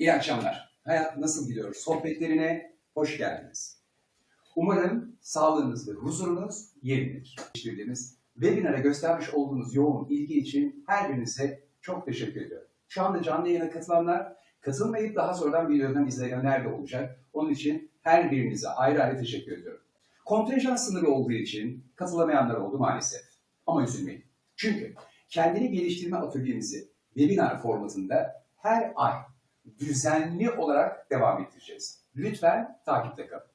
İyi akşamlar. Hayat Nasıl Gidiyor sohbetlerine hoş geldiniz. Umarım sağlığınız ve huzurunuz yerindedir. Geçirdiğimiz webinara göstermiş olduğunuz yoğun ilgi için her birinize çok teşekkür ediyorum. Şu anda canlı yayına katılanlar, katılmayıp daha sonradan videodan izleyenler de olacak. Onun için her birinize ayrı ayrı teşekkür ediyorum. Kontenjan sınırı olduğu için katılamayanlar oldu maalesef. Ama üzülmeyin. Çünkü kendini geliştirme atölyemizi webinar formatında her ay düzenli olarak devam ettireceğiz. Lütfen takipte kalın.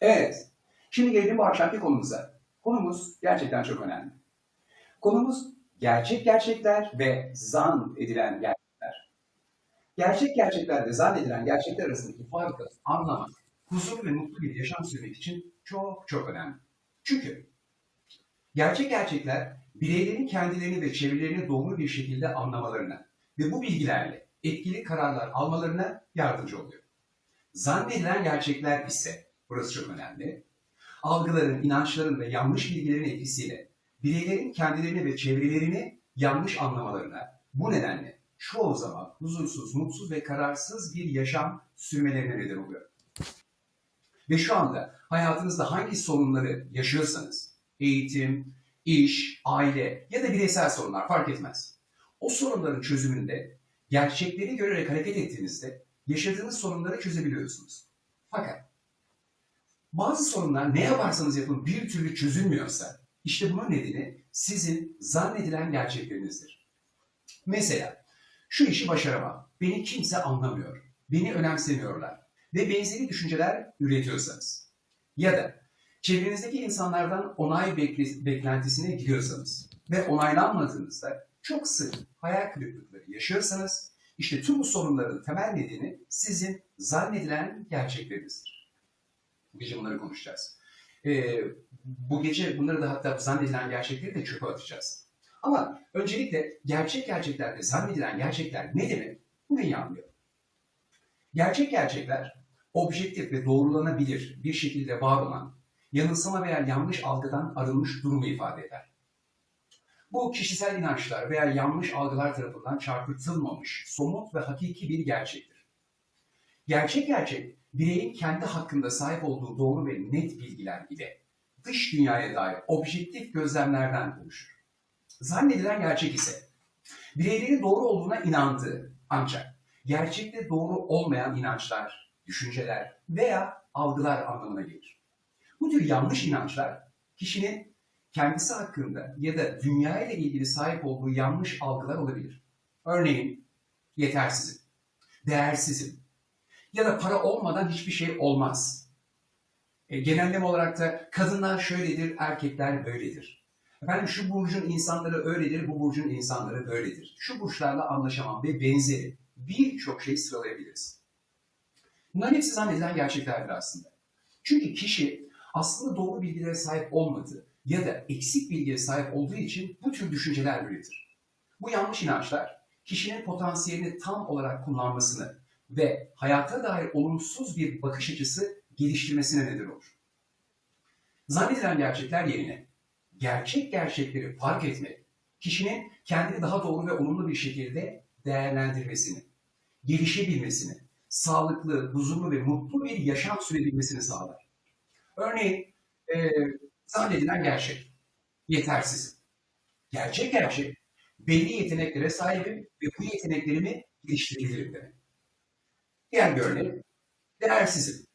Evet, şimdi gelelim bu akşamki konumuza. Konumuz gerçekten çok önemli. Konumuz gerçek gerçekler ve zan edilen gerçekler. Gerçek gerçekler ve zan edilen gerçekler arasındaki farkı anlamak, huzurlu ve mutlu bir yaşam sürmek için çok çok önemli. Çünkü gerçek gerçekler bireylerin kendilerini ve çevrelerini doğru bir şekilde anlamalarına ve bu bilgilerle etkili kararlar almalarına yardımcı oluyor. Zannedilen gerçekler ise, burası çok önemli, algıların, inançların ve yanlış bilgilerin etkisiyle bireylerin kendilerini ve çevrelerini yanlış anlamalarına, bu nedenle çoğu zaman huzursuz, mutsuz ve kararsız bir yaşam sürmelerine neden oluyor. Ve şu anda hayatınızda hangi sorunları yaşıyorsanız, eğitim, iş, aile ya da bireysel sorunlar fark etmez. O sorunların çözümünde gerçekleri görerek hareket ettiğinizde yaşadığınız sorunları çözebiliyorsunuz. Fakat bazı sorunlar ne yaparsanız yapın bir türlü çözülmüyorsa işte bunun nedeni sizin zannedilen gerçeklerinizdir. Mesela şu işi başaramam, beni kimse anlamıyor, beni önemsemiyorlar ve benzeri düşünceler üretiyorsanız ya da çevrenizdeki insanlardan onay bekle- beklentisine gidiyorsanız ve onaylanmadığınızda çok sık hayal kırıklıkları yaşıyorsanız işte tüm bu sorunların temel nedeni sizin zannedilen gerçeklerinizdir. Bu gece bunları konuşacağız. Ee, bu gece bunları da hatta zannedilen gerçekleri de çöpe atacağız. Ama öncelikle gerçek gerçekler ve zannedilen gerçekler ne demek? Bunu iyi anlayalım. Gerçek gerçekler objektif ve doğrulanabilir bir şekilde var olan yanılsama veya yanlış algıdan arınmış durumu ifade eder. Bu kişisel inançlar veya yanlış algılar tarafından çarpıtılmamış, somut ve hakiki bir gerçektir. Gerçek gerçek, bireyin kendi hakkında sahip olduğu doğru ve net bilgiler ile dış dünyaya dair objektif gözlemlerden oluşur. Zannedilen gerçek ise, bireylerin doğru olduğuna inandığı ancak gerçekte doğru olmayan inançlar, düşünceler veya algılar anlamına gelir. Bu tür yanlış inançlar kişinin kendisi hakkında ya da dünya ile ilgili sahip olduğu yanlış algılar olabilir. Örneğin yetersizim, değersizim ya da para olmadan hiçbir şey olmaz. E, genelleme olarak da kadınlar şöyledir, erkekler böyledir. Efendim şu burcun insanları öyledir, bu burcun insanları böyledir. Şu burçlarla anlaşamam ve benzeri birçok şey sıralayabiliriz. Bunların hepsi zannedilen gerçeklerdir aslında. Çünkü kişi aslında doğru bilgilere sahip olmadığı ya da eksik bilgiye sahip olduğu için bu tür düşünceler üretir. Bu yanlış inançlar kişinin potansiyelini tam olarak kullanmasını ve hayata dair olumsuz bir bakış açısı geliştirmesine neden olur. Zannedilen gerçekler yerine gerçek gerçekleri fark etmek, kişinin kendini daha doğru ve olumlu bir şekilde değerlendirmesini, gelişebilmesini, sağlıklı, huzurlu ve mutlu bir yaşam sürebilmesini sağlar. Örneğin e, zannedilen gerçek, yetersiz. Gerçek gerçek, belli yeteneklere sahibim ve bu yeteneklerimi geliştirebilirim demek. Diğer bir örnek, değersizim.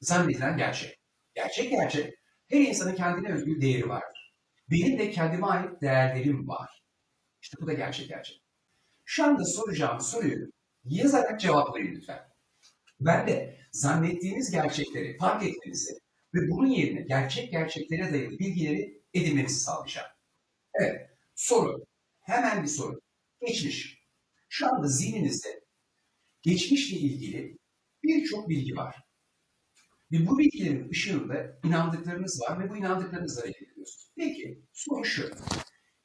Zannedilen gerçek. Gerçek gerçek, her insanın kendine özgü değeri vardır. Benim de kendime ait değerlerim var. İşte bu da gerçek gerçek. Şu anda soracağım soruyu yazarak cevaplayın lütfen. Ben de zannettiğiniz gerçekleri fark etmenizi ve bunun yerine gerçek gerçeklere dayalı bilgileri edinmenizi sağlayacağım. Evet, soru. Hemen bir soru. Geçmiş. Şu anda zihninizde geçmişle ilgili birçok bilgi var. Ve bu bilgilerin ışığında inandıklarınız var ve bu inandıklarınızla hareket ediyorsunuz. Peki, soru şu.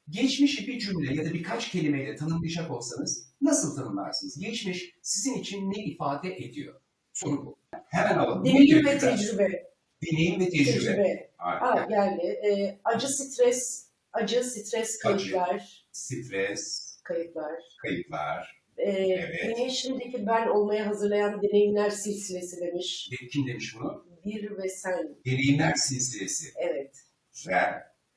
Geçmişi bir cümle ya da birkaç kelimeyle tanımlayacak olsanız nasıl tanımlarsınız? Geçmiş sizin için ne ifade ediyor? Soru bu. Hemen alalım. Deneyim ve tecrübe. Deneyim ve tecrübe. Tecrübe. Harika. Ha, yani e, acı stres, acı stres Acı. kayıplar, Stres, kayıplar. kayıplar, Ee, Evet. Beni şimdiki ben olmaya hazırlayan deneyimler silsilesi demiş. De- Kim demiş bunu? Bir ve sen. Deneyimler silsilesi. Evet. Güzel.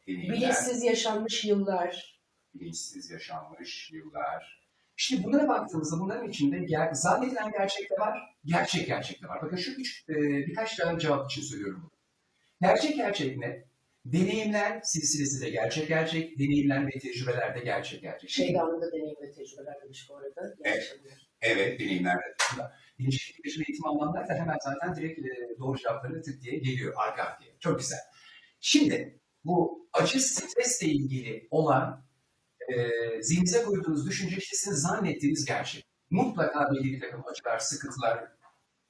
Deneyimler. Bilinçsiz yaşanmış yıllar. bilinçsiz yaşanmış yıllar. İşte bunlara baktığımızda bunların içinde ger- zannedilen gerçek de var, gerçek gerçek de var. Bakın şu üç, e, birkaç tane cevap için söylüyorum bunu. Gerçek gerçek ne? Deneyimler silsilesi de gerçek gerçek, deneyimler ve tecrübeler de gerçek gerçek. Şimdi- Şeydanlı'da deneyim ve tecrübeler demiş bu arada. Evet. Evet, deneyimler de dışında. Bilinç gelişim eğitim anlamlar da hemen zaten direkt e, doğru cevaplarına tık diye geliyor arka arkaya. Çok güzel. Şimdi bu acı stresle ilgili olan e, zihninize koyduğunuz düşünce işte sizin zannettiğiniz gerçek. Mutlaka belli bir takım acılar, sıkıntılar,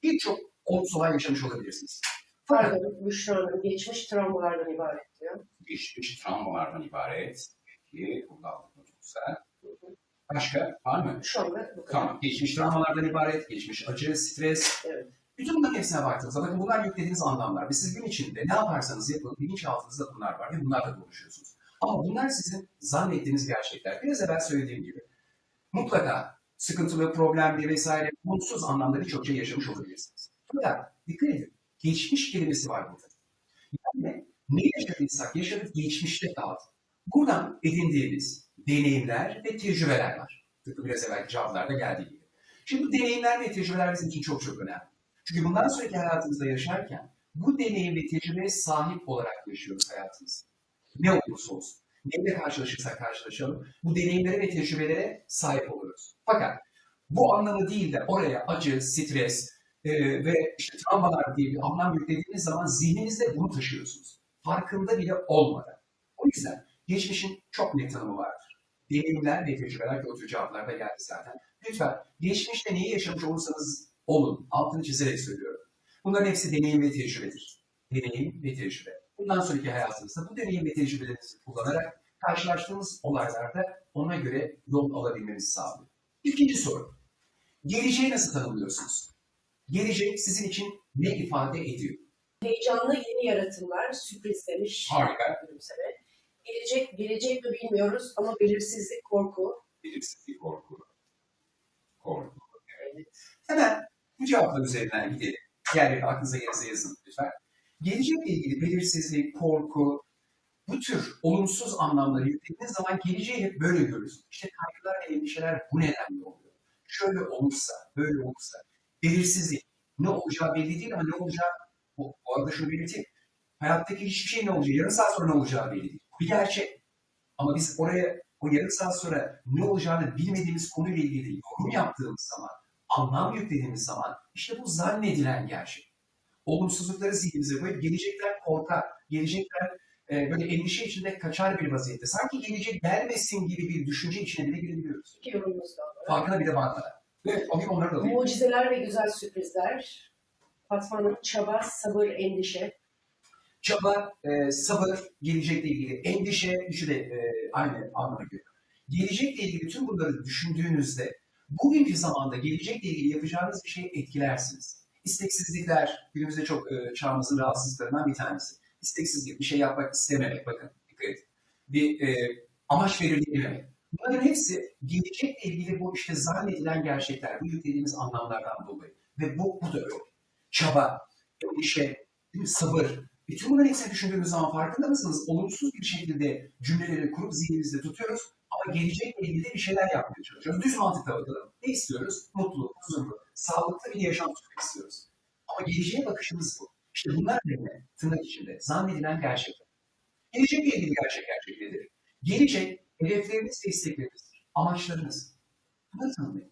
birçok olay yaşamış olabilirsiniz. Pardon, Büşra'nın geçmiş travmalardan ibaret diyor. geçmiş travmalardan ibaret. Peki, burada aldık çok güzel. Başka var mı? Şu anda bu kadar. Tamam. Geçmiş travmalardan ibaret, geçmiş acı, stres. Evet. Bütün bunların hepsine baktığınızda bakın bunlar yüklediğiniz anlamlar ve siz gün içinde ne yaparsanız yapın bilinçaltınızda bunlar var ve bunlarla konuşuyorsunuz. Ama bunlar sizin zannettiğiniz gerçekler. Biraz evvel söylediğim gibi mutlaka sıkıntılı, problemli vesaire mutsuz anlamda birçok şey yaşamış olabilirsiniz. Fakat dikkat edin. Geçmiş kelimesi var burada. Yani ne yaşadıysak yaşadık geçmişte kaldı. Buradan edindiğimiz deneyimler ve tecrübeler var. Tıpkı biraz evvelki cevaplarda geldiği gibi. Şimdi bu deneyimler ve tecrübeler bizim için çok çok önemli. Çünkü bundan sonraki hayatımızda yaşarken bu deneyim ve tecrübeye sahip olarak yaşıyoruz hayatımızı. Ne olursa olsun. Neyle karşılaşırsak karşılaşalım. Bu deneyimlere ve tecrübelere sahip oluyoruz. Fakat bu anlamı değil de oraya acı, stres e, ve işte travmalar diye bir anlam yüklediğiniz zaman zihninizde bunu taşıyorsunuz. Farkında bile olmadan. O yüzden geçmişin çok net tanımı vardır. Deneyimler ve tecrübeler ki o tür cevaplar da geldi zaten. Lütfen geçmişte neyi yaşamış olursanız olun. Altını çizerek söylüyorum. Bunların hepsi deneyim ve tecrübedir. Deneyim ve tecrübe. Bundan sonraki hayatınızda bu deneyim ve tecrübelerinizi kullanarak karşılaştığınız olaylarda ona göre yol alabilmenizi sağlıyor. İkinci soru. Geleceği nasıl tanımlıyorsunuz? Gelecek sizin için ne ifade ediyor? Heyecanlı yeni yaratımlar, sürpriz demiş. Harika. Gülümseme. Gelecek, gelecek mi bilmiyoruz ama belirsizlik, korku. Belirsizlik, korku. Korku. Evet. Hemen bu cevaplar üzerinden gidelim. Yani aklınıza gelirse yazın lütfen. Gelecekle ilgili belirsizlik, korku, bu tür olumsuz anlamları yüklediğiniz zaman geleceği hep böyle görürüz. İşte kaygılar endişeler bu nedenle oluyor. Şöyle olursa, böyle olursa. Belirsizlik. Ne olacağı belli değil ama ne olacağı, bu, bu arada şunu belirteyim. Hayattaki hiçbir şey ne olacağı, yarım saat sonra ne olacağı belli değil. Bir gerçek. Ama biz oraya o yarım saat sonra ne olacağını bilmediğimiz konuyla ilgili yorum yaptığımız zaman, anlam yüklediğimiz zaman işte bu zannedilen gerçek. Olumsuzlukları zihnimize koyup gelecekten korkar, gelecekten e, böyle endişe içinde kaçar bir vaziyette. Sanki gelecek gelmesin gibi bir düşünce içine bile girebiliyoruz. İki yorumunuz var. Farkına bile varmadan. Evet, alayım onları da alayım. Mucizeler ve güzel sürprizler. Fatma Hanım, çaba, sabır, endişe. Çaba, e, sabır, gelecekle ilgili endişe, üçü de e, aynı anlama geliyor. Gelecekle ilgili tüm bunları düşündüğünüzde bugünkü zamanda gelecekle ilgili yapacağınız bir şeyi etkilersiniz. İsteksizlikler günümüzde çok e, çağımızın rahatsızlıklarından bir tanesi. İsteksizlik, bir şey yapmak istememek bakın dikkat edin. Bir e, amaç belirleyememek. Bunların hepsi gelecekle ilgili bu işte zannedilen gerçekler, bu yüklediğimiz anlamlardan dolayı. Ve bu, bu da öyle. Çaba, endişe, sabır, bütün bunların hepsini düşündüğümüz zaman farkında mısınız? Olumsuz bir şekilde cümleleri kurup zihnimizde tutuyoruz ama gelecekle ilgili bir şeyler yapmaya çalışıyoruz. Düz mantıkla bakalım. Ne istiyoruz? Mutlu, huzurlu, sağlıklı bir yaşam sürmek istiyoruz. Ama geleceğe bakışımız bu. İşte bunlar ne? Tırnak içinde. Zannedilen gerçekler. Gelecekle ilgili gerçek gerçek nedir? Gelecek, hedefleriniz ve isteklerinizdir. Amaçlarınız. Bunları tanımlayın.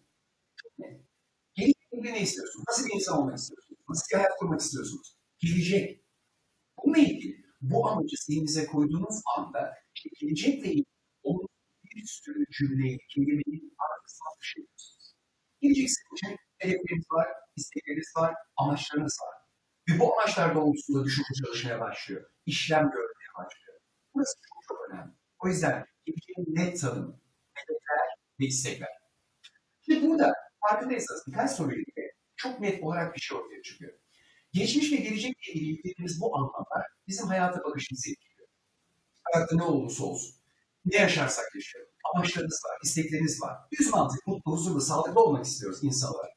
Gelecekle ilgili ne istiyorsunuz? Nasıl bir insan olmak istiyorsunuz? Nasıl bir hayat kurmak istiyorsunuz? Gelecek. Bununla ilgili bu amacı zihninize koyduğunuz anda gelecekle ilgili olumlu bir sürü cümleyi, kelimeyi arkasına taşıyorsunuz. Gelecek sizin hedefleriniz var, istekleriniz var, amaçlarınız var. Ve bu amaçlar doğrultusunda düşünce çalışmaya başlıyor. İşlem görmeye başlıyor. Burası çok çok önemli. O yüzden geleceğin net tanımı, hedefler ve istekler. Şimdi burada farkındaysanız birkaç soruyla çok net olarak bir şey ortaya çıkıyor. Geçmiş ve gelecekle ilgili yüklediğimiz bu anlamlar bizim hayata bakışımızı etkiliyor. Hayatta ne olursa olsun, ne yaşarsak yaşayalım, amaçlarınız var, istekleriniz var. Düz mantık, mutlu, huzurlu, sağlıklı olmak istiyoruz insan olarak.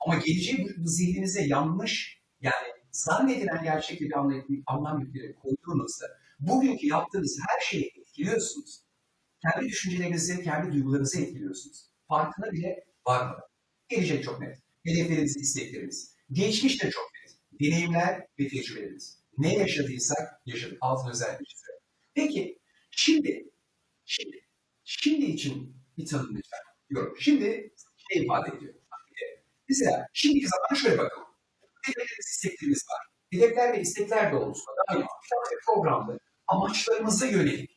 Ama geleceği bu, bu zihninize yanlış, yani zannedilen gerçekli bir anlam, anlam yükleri koyduğunuzda bugünkü yaptığınız her şeyi etkiliyorsunuz. Kendi düşüncelerinizi, kendi duygularınızı etkiliyorsunuz. Farkına bile varmadan. Gelecek çok net. Hedefleriniz, istekleriniz. Geçmiş de çok. Deneyimler ve tecrübeleriniz. Ne yaşadıysak yaşadık. Altın özellikle çiziyorum. Peki, şimdi, şimdi, şimdi için bir tanım lütfen. Diyorum. Şimdi ne ifade ediyor? Mesela şimdiki zaman şöyle bakalım. Hedeflerimiz, isteklerimiz var. Hedefler ve istekler doğrultusunda daima plan ve programlı amaçlarımıza yönelik,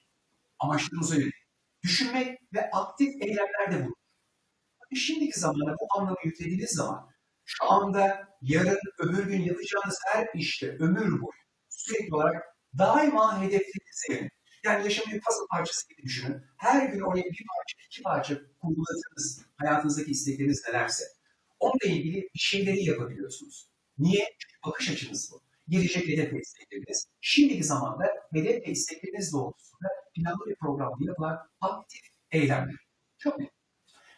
amaçlarımıza yönelik düşünmek ve aktif eylemlerde bulunmak. Şimdiki zamana bu anlamı yüklediğiniz zaman şu anda, yarın, öbür gün yapacağınız her işte ömür boyu sürekli olarak daima hedeflerinize yönelik. Yani yaşamı bir puzzle parçası gibi düşünün. Her gün oraya bir parça, iki parça kurguladığınız hayatınızdaki istekleriniz nelerse onunla ilgili bir şeyleri yapabiliyorsunuz. Niye? Çünkü bakış açınız bu. Gelecek hedef ve istekleriniz. Şimdiki zamanda hedef ve istekleriniz doğrultusunda planlı bir programda yapılan aktif eylemler. Çok net.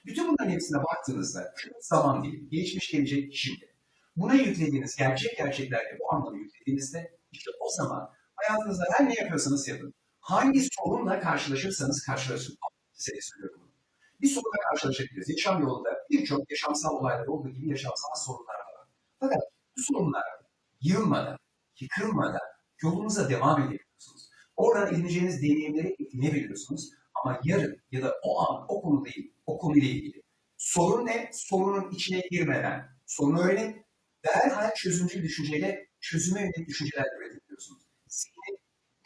Bütün bunların hepsine baktığınızda zaman değil, geçmiş gelecek şimdi. Buna yüklediğiniz gerçek gerçeklerle bu anlamı yüklediğinizde işte o zaman hayatınızda her ne yapıyorsanız yapın. Hangi sorunla karşılaşırsanız karşılaşın. Size söylüyorum. Bir sorunla karşılaşabiliriz. Yaşam yolunda birçok yaşamsal olaylar olduğu gibi yaşamsal sorunlar var. Fakat bu sorunlar yılmadan, yıkılmadan yolunuza devam edebiliyorsunuz. Oradan edineceğiniz deneyimleri edinebiliyorsunuz. Ama yarın ya da o an o konu değil, o konuyla ilgili. Sorun ne? Sorunun içine girmeden sorunu öğrenin. Derhal çözümcü düşünceyle çözüme yönelik düşünceler üretebiliyorsunuz. Zihnin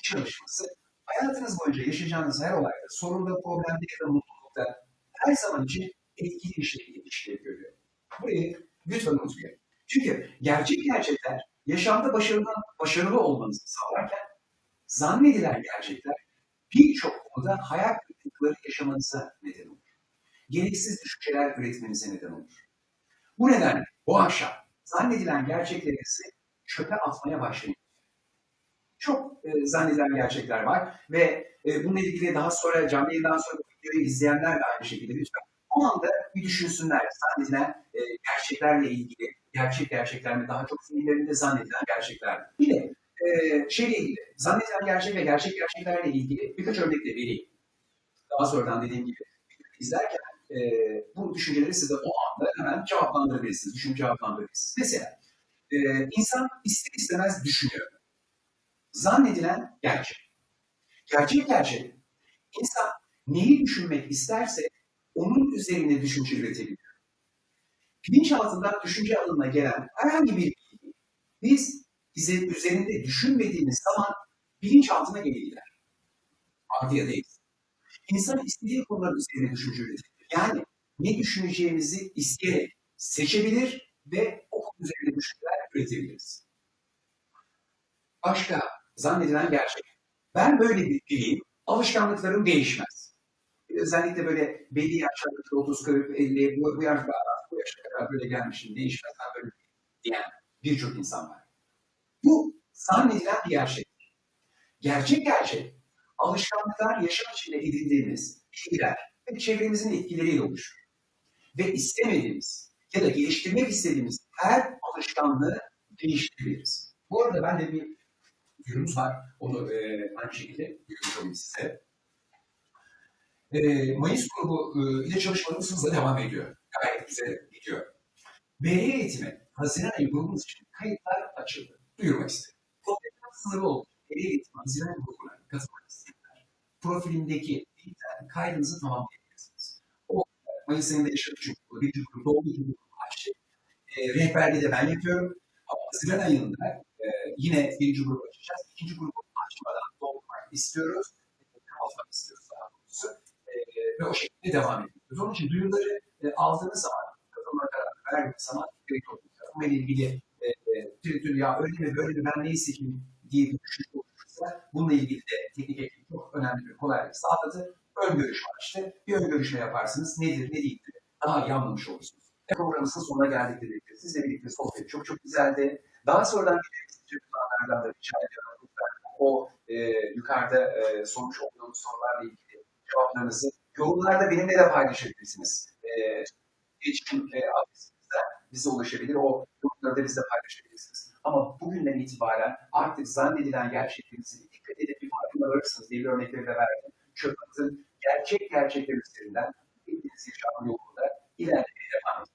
çalışması hayatınız boyunca yaşayacağınız her olayda, sorunda, problemde ya da mutlulukta her zaman için etkili bir şekilde ilişkiye görüyor. Burayı lütfen unutmayın. Çünkü gerçek gerçekler yaşamda başarılı, başarılı olmanızı sağlarken zannedilen gerçekler birçok konuda hayal kırıklıkları yaşamanıza neden olur. Gereksiz düşünceler üretmenize neden olur. Bu nedenle bu akşam zannedilen gerçeklerinizi çöpe atmaya başlayın. Çok e, zannedilen gerçekler var ve e, bununla ilgili daha sonra canlı yayından sonra videoyu izleyenler de aynı şekilde lütfen o anda bir düşünsünler. Zannedilen e, gerçeklerle ilgili, gerçek gerçekler mi daha çok zihinlerinde zannedilen gerçekler mi? Bir de e, şeyle ilgili, zannedilen gerçek ve gerçek gerçeklerle ilgili birkaç örnek de vereyim. Daha sonradan dediğim gibi izlerken e, bu düşünceleri size o anda hemen cevaplandırabilirsiniz, düşünce cevaplandırabilirsiniz. Mesela e, insan ister istemez düşünüyor. Zannedilen gerçek. Gerçek gerçek. İnsan neyi düşünmek isterse onun üzerine düşünce üretebiliyor. Bilinçaltından düşünce alanına gelen herhangi bir biz bize üzerinde düşünmediğimiz zaman bilinçaltına gelir. Artı ya. İnsan istediği konuların üzerine düşünce üretebilir. Yani ne düşüneceğimizi isteyerek seçebilir ve o konu üzerine düşünceler üretebiliriz. Başka zannedilen gerçek. Ben böyle bir biriyim, alışkanlıklarım değişmez. Özellikle böyle belli yaşlarda 30, 40, 50, bu, bu, yaş, bu yaşa kadar böyle gelmişim, değişmez ben böyle diyen birçok insan var. Bu zannedilen bir gerçek. Gerçek gerçek. Alışkanlıklar yaşam içinde edindiğimiz bilgiler ve çevremizin etkileriyle oluşur. Ve istemediğimiz ya da geliştirmek istediğimiz her alışkanlığı değiştirebiliriz. Bu arada ben de bir ürünümüz var. Onu e, aynı şekilde görüyorum size. E, Mayıs grubu e, ile çalışmalarımız hızla devam ediyor. Gayet güzel gidiyor. Veri eğitimi, Haziran ayı grubumuz için kayıtlar açıldı. Duyurmak istedim. Profesyonel sınırı oldu. Veri eğitimi, Haziran grubuna katılmak isteyenler. Profilindeki linkten kaydınızı tamamlayabilirsiniz. O Mayıs ayında yaşadık çünkü birinci grup, doğum birinci grup açtı. E, rehberliği de ben yapıyorum. Ama Haziran ayında e, yine birinci grup açacağız. İkinci grubu açmadan doldurmak istiyoruz. Kapatmak istiyoruz daha doğrusu. E, ve o şekilde devam ediyoruz. Onun için duyuruları e, aldığınız zaman, katılma kararı verdiğiniz zaman direkt. Katılma ile ilgili e, e, ya öyle mi böyle mi ben ne isteyeyim diye bir düşünce oluşursa bununla ilgili de teknik ekip çok önemli bir kolaylık sağladı. Ön görüşme işte. Bir ön görüşme yaparsınız. Nedir, ne değildir? Daha iyi anlamış olursunuz. Programımızın sonuna geldik birlikte. Sizle birlikte sohbet çok çok güzeldi. Daha sonradan kullananlardan da rica ediyorum. O e, yukarıda e, sormuş olduğumuz sorularla ilgili cevaplarınızı Yorumlarda benimle de paylaşabilirsiniz. Ee, iletişim e, adresimizden bize ulaşabilir. O yorumları da bizle paylaşabilirsiniz. Ama bugünden itibaren artık zannedilen gerçeklerinizi dikkat edip bir farkına varırsınız diye bir örnekleri de verdim. Çöpünüzün gerçek gerçekler üzerinden bildiğiniz yaşam yolunda ilerlemeye devam edin.